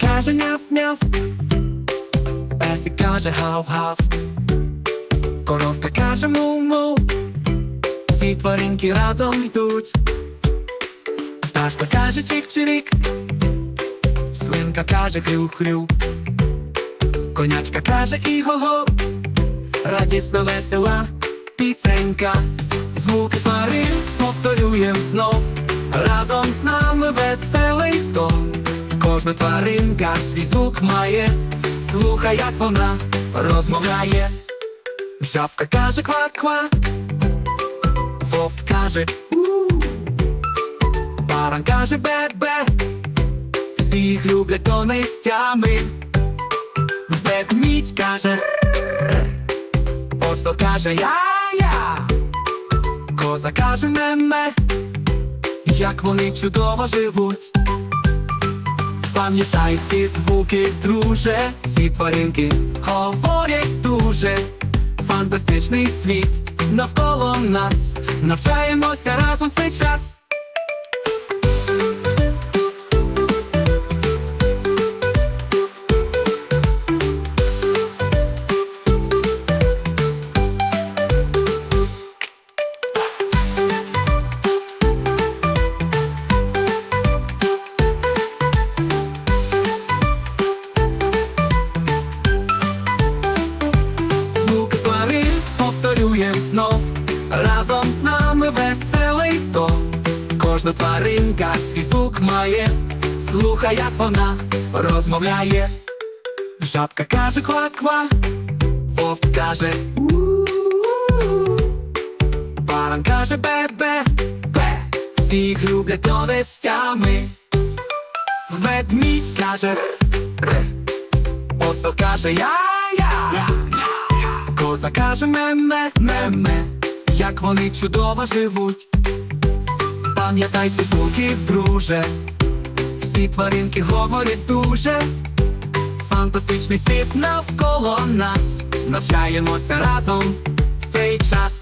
каже няв-няв, песик каже гав-гав, коровка каже му-му, всі тваринки разом йдуть. Пташка каже чик-чирик, свинка каже хрю-хрю, конячка каже іго-го, радісна весела пісенька, звуки тварин повторюєм знов, разом з нами веселий тон. Кожна тваринка свій звук має, слухай, як вона розмовляє. Жабка каже ква-ква, вовк каже у Баран каже бе-бе, всі їх люблять донестями. Ведмідь каже Осел каже я-я, коза каже ме-ме, як вони чудово живуть. Пам'ятай ці звуки, друже, ці тваринки говорять дуже фантастичний світ навколо нас. Навчаємося разом цей час. Кожна тваринка свій звук має, слухай, як вона розмовляє. Жабка каже ква-ква, вовк каже у Баран каже бе-бе, бе, всі їх люблять довестями. Ведмідь каже р, осел каже я-я. Коза каже ме-ме, ме-ме, як вони чудово живуть. Пам'ятай ці друже, всі тваринки говорять дуже. Фантастичний світ навколо нас, навчаємося разом в цей час.